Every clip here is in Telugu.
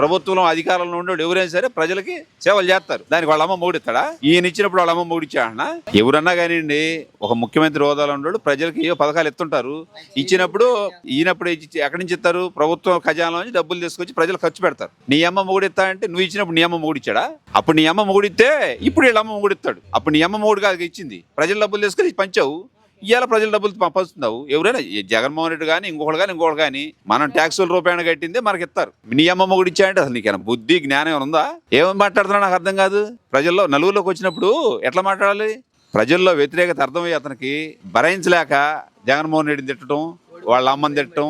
ప్రభుత్వంలో అధికారంలో ఉండేవాడు ఎవరైనా సరే ప్రజలకి సేవలు చేస్తారు. దానికి వాళ్ళ అమ్మ మూడిస్తాడా ఈయన ఇచ్చినప్పుడు వాళ్ళ అమ్మ మూడిచ్చాడనా? ఎవరన్నా కానివ్వండి ఒక ముఖ్యమంత్రి హోదాలో ఉండేవాడు ప్రజలకి ఏ పథకాలు ఎత్తుంటారు ఇచ్చినప్పుడు ఈయనప్పుడు ఎక్కడి నుంచి ఇస్తారు? ప్రభుత్వం ఖజానా నుంచి డబ్బులు తీసుకొచ్చి ప్రజలు ఖర్చు పెడతారు. నీ అమ్మ మూడిస్తా అంటే నువ్వు ఇచ్చినప్పుడు నీ అమ్మ మూడిచ్చాడా? అప్పుడు నీ అమ్మ మూడిస్తే ఇప్పుడు వీళ్ళ అమ్మ మూడిస్తాడు. అప్పుడు నీ అమ్మ మూడు కాదు ఇచ్చింది. ప్రజల డబ్బులు తీసుకొని పంచావు. ఇవాళ ప్రజల డబ్బులు పంపిస్తున్నావు. ఎవరైనా జగన్మోహన్ రెడ్డి కానీ ఇంకొకటి కానీ ఇంకొకటి కానీ మనం ట్యాక్సుల రూపాయన కట్టిందే మనకి ఇస్తారు నీ అమ్మ మొగుడు ఇచ్చాయంటే అసలు నీకేనా బుద్ధి జ్ఞానం ఏమైనా ఉందా? ఏమని మాట్లాడుతున్నా నాకు అర్థం కాదు. ప్రజల్లో నలుగురిలోకి వచ్చినప్పుడు ఎట్లా మాట్లాడాలి? ప్రజల్లో వ్యతిరేకత అర్థమయ్యి అతనికి భరించలేక జగన్మోహన్ రెడ్డిని తిట్టడం వాళ్ళ అమ్మని తిట్టడం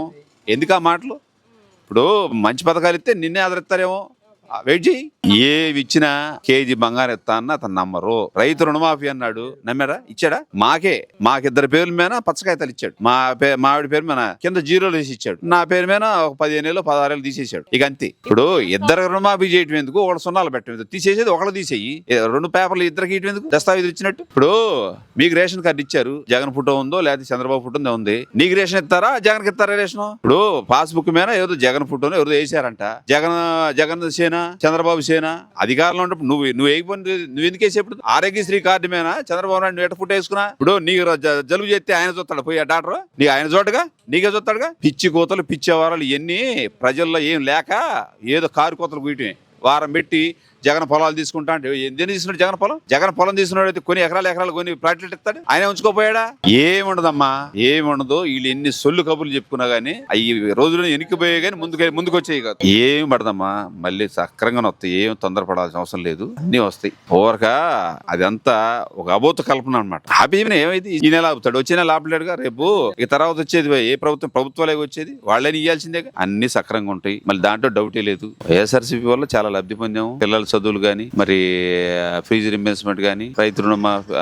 ఎందుకు ఆ మాటలు? ఇప్పుడు మంచి పథకాలు ఇస్తే నిన్నే ఆదరిస్తారేమో. వెయిట్ చేయి. ఏవి ఇచ్చినా కేజీ బంగారం ఇస్తా అన్న అతను నమ్మరు. రైతు రుణమాఫీ అన్నాడు. నమ్మారా? ఇచ్చాడా? మాకే. మాకిద్దరు పేర్ల మీద పచ్చకాయతలు ఇచ్చాడు. మా పే మా ఆవిడ పేరు మీద కింద జీరోలు వేసి ఇచ్చాడు నా పేరు మీద ఒక పదిహేను ఏళ్ళు పదహారు ఏళ్ళు తీసేసాడు ఇక అంతే. ఇప్పుడు ఇద్దరు రుణమాఫీ చేయటం ఎందుకు? ఒకటి సున్నాలు పెట్టడం ఎందుకు? తీసేసేది ఒకళ్ళు తీసేయి. రెండు పేపర్లు ఇద్దరికి ఇవ్వటం ఎందుకు? దస్తావేజ్ ఇచ్చినట్టు. ఇప్పుడు మీకు రేషన్ కార్డు ఇచ్చారు. జగన్ ఫోటో ఉందో లేకపోతే చంద్రబాబు ఫోటో ఉంది నీకు రేషన్ ఇస్తారా? జగన్కి ఇస్తారా రేషన్? ఇప్పుడు పాస్బుక్ మీద ఏదో జగన్ ఫోటోను ఎవరు వేసారంట జగన్ జగన్ సేన చంద్రబాబు సేనా? అధికారంలో ఉన్నప్పుడు నువ్వు నువ్వు వేయకపోతే నువ్వు ఎందుకు వేసేప్పుడు? ఆరోగ్యశ్రీ కార్డు మీద చంద్రబాబు నాయుడు నువ్వు ఎట్ట ఫోటో వేసుకున్నా? ఇప్పుడు నీకు జ- జలుబు చేస్తే ఆయన చూస్తాడు పోయి ఆ డాక్టర్? నీకు ఆయన చూడగా నీకే చూస్తాడుగా? పిచ్చి కోతలు పిచ్చి వారాలు ఇవన్నీ ప్రజల్లో ఏం లేక ఏదో కారు కోతలు కూయటమే. వారం పెట్టి జగన్ పొలాలు తీసుకుంటా అంటే ఎందుకు తీసుకున్నాడు జగన్ పొలం? జగన్ పొలం తీసుకున్నాడు అయితే కొన్ని ఎకరాలు ఎకరాలు కొన్ని ప్లాట్లు ఇస్తాడు. ఆయన ఉంచుకోపోయాడా? ఏముండదమ్మా ఏముండదు. వీళ్ళు ఎన్ని సొల్లు కబుర్లు చెప్పుకున్నా గానీ అవి రోజులు ఎనికిపోయే గానీ ముందుకు ముందుకు వచ్చాయి కాదు. ఏం పడదమ్మా మళ్ళీ సక్రంగా వస్తాయి. ఏం తొందరపడాల్సిన అవసరం లేదు. అన్ని వస్తాయి. ఓరక అదంతా ఒక అబోత కల్పన అనమాట ఆపి ఏమైంది? ఈ నెల ఆపుతాడు. వచ్చే నెల ఆపలేడుగా? రేపు ఇక తర్వాత వచ్చేది ఏ ప్రభుత్వం ప్రభుత్వాలే వచ్చేది? వాళ్ళని ఇవ్వాల్సిందే అన్ని సక్రంగా ఉంటాయి. మళ్ళీ దాంట్లో డౌటే లేదు. వైఎస్ఆర్సీపీ వల్ల చాలా లబ్ధి పొందాము. పిల్లల చదువులు గాని మరి ఫీజు రింబర్స్మెంట్ గాని రైతు రుణమాఫీ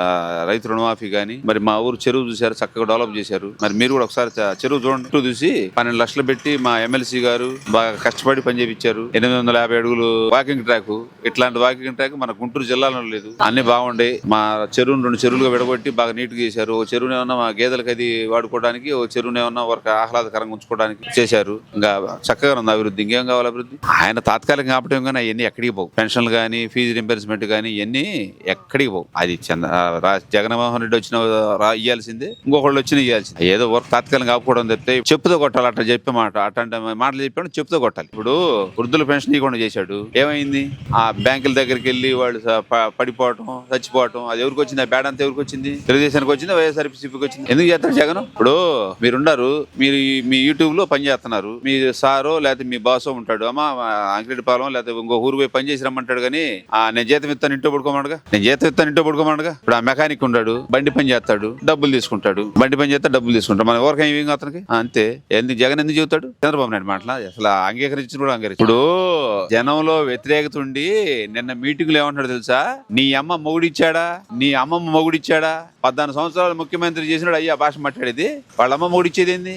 రైతు రుణమాఫీ గాని మరి మా ఊరు చెరువు చూశారు చక్కగా డెవలప్ చేశారు. మరి మీరు కూడా ఒకసారి చెరువు చూడండి. చూసి పన్నెండు లక్షలు పెట్టి మా ఎమ్మెల్సీ గారు బాగా కష్టపడి పని చేయించారు ఎనిమిది వందల యాభై అడుగులు వాకింగ్ ట్రాక్. ఇట్లాంటి వాకింగ్ ట్రాక్ మన గుంటూరు జిల్లాలో లేదు. అన్ని బాగుండే. మా చెరువును రెండు చెరువులుగా విడగొట్టి బాగా నీట్ చేశారు. ఓ చెరువునే ఉన్న మా గేదెలకు అది వాడుకోవడానికి ఓ చెరువునే ఉన్న వరకు ఆహ్లాదకరంగా ఉంచుకోవడానికి చేశారు. ఇంకా చక్కగా ఉంది అభివృద్ధి. ఇంకేం కావాలి అభివృద్ధి? ఆయన తాత్కాలికంగా ఆపటం కానీ అవన్నీ ఎక్కడికి పోవు. పెన్షన్లు కానీ ఫీజు రింబర్స్మెంట్ కానీ ఇవన్నీ ఎక్కడికి పోవు. అది చంద్ర రా- జగన్మోహన్ రెడ్డి వచ్చిన రా ఇంకొకళ్ళు వచ్చిన ఇవ్వాల్సింది ఏదో వర్క్ తాత్కాలికంగా ఆపుకోవడం తప్పితే చెప్పుతో కొట్టాలి అట్లా చెప్పే మాట అట్లాంటి మాటలు చెప్పాడు చెప్పుతో కొట్టాలి. ఇప్పుడు వృద్ధుల పెన్షన్ ఇవ్వకుండా చేశాడు. ఏమైంది? ఆ బ్యాంకుల దగ్గరికి వెళ్ళి వాళ్ళు పడిపోవటం చచ్చిపోవటం అది ఎవరికి వచ్చింది? ఆ బ్యాడ్ అంతా ఎవరికి వచ్చింది? తెలుగుదేశానికి వచ్చింది? వైఎస్ఆర్సీపీకి వచ్చింది? ఎందుకు చేస్తారు జగన్? ఇప్పుడు మీరున్నారు మీరు మీ యూట్యూబ్లో పని చేస్తున్నారు. మీ సారో లేకపోతే మీ బాసో ఉంటాడు. అమ్మా అంకిరెడ్డిపాలెం లేకపోతే ఇంకో ఊరు పోయి పని చేసి రమ్మంటాడు కానీ ఆ నేను జీతం ఇస్తాను ఇంట్లో పడుకోమనగా నేను జీతం ఇస్తాను ఇంట్లో పడుకోమనగా ఇప్పుడు ఆ మెకానిక్ ఉన్నాడు బండి పని చేస్తాడు డబ్బులు తీసుకుంటాడు. బండి పని చేస్తే డబ్బులు తీసుకుంటాడు. మన ఎవరికైనా ఏం అతనికి? అంతే. ఎందుకు జగన్ ఎందుకు చెబుతాడు? చంద్రబాబు నాయుడు మాటలా? అసలు అంగీకరించిన కూడా అంగీకరించు ఇప్పుడు జనంలో వ్యతిరేకత ఉండి నిన్న మీటింగ్లో ఏమంటాడు తెలుసా? నీ అమ్మ మొగుడిచ్చాడా? నీ అమ్మమ్మ మొగుడిచ్చాడా? పద్నాలుగు సంవత్సరాలు ముఖ్యమంత్రి చేసినాడు అయ్యా భాష మాట్లాడేది. వాళ్ళ అమ్మ మొగుడిచ్చేది ఏంది?